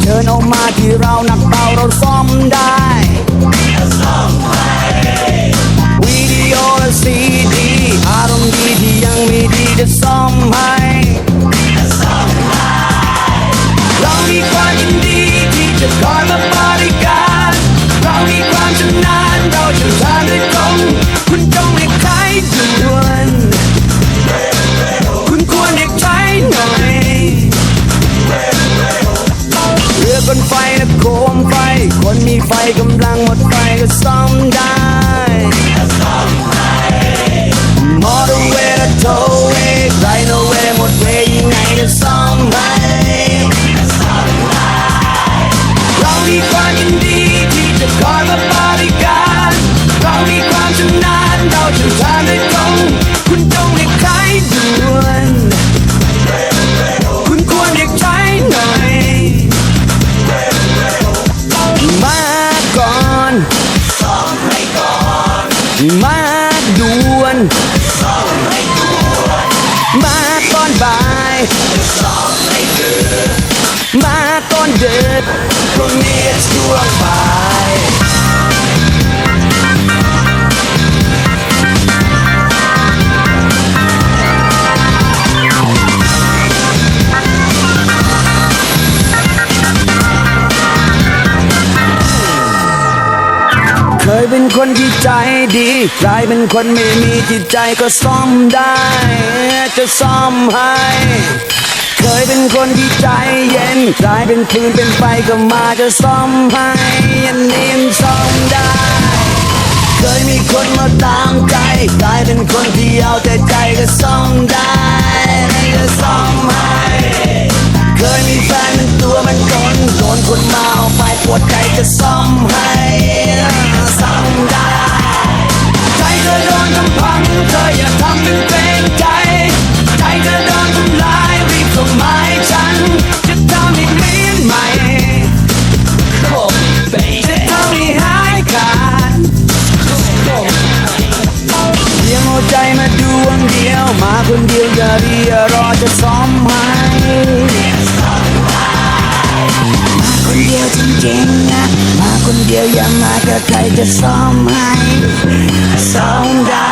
เชิญออกมาที่เราหนักเบาเราซ่อมได้ นไฟนะโคมไฟ คนมีไฟกำลังหมดไฟก็ซ่อมได้ ด่วนมาตอนบ่ายมาตอนเด็กพรุ่งนี้ช่วงบ่าย เคยเป็นคนที่ใจดีกลายเป็นคนไม่มีจิตใจก็ซ่อมได้ จะซ่อมให้ เคยเป็นคนที่ใจเย็นกลายเป็นคืนเป็นไฟก็มาจะซ่อมให้อันนี้มันซ่อมได้ เคยมีคนมาตามใจกลายเป็นคนที่เอาแต่ใจก็ซ่อมได้ก็ซ่อมให้ เคยมีแฟนเป็นตัวมันตนโดนคนมาเอาไปปวดใจะดีรอจะซ้อมไหมาคนเดียวจริงๆนะมาคนเดียวอย่ามากับใครจะซ้อมให้ซ้อมได้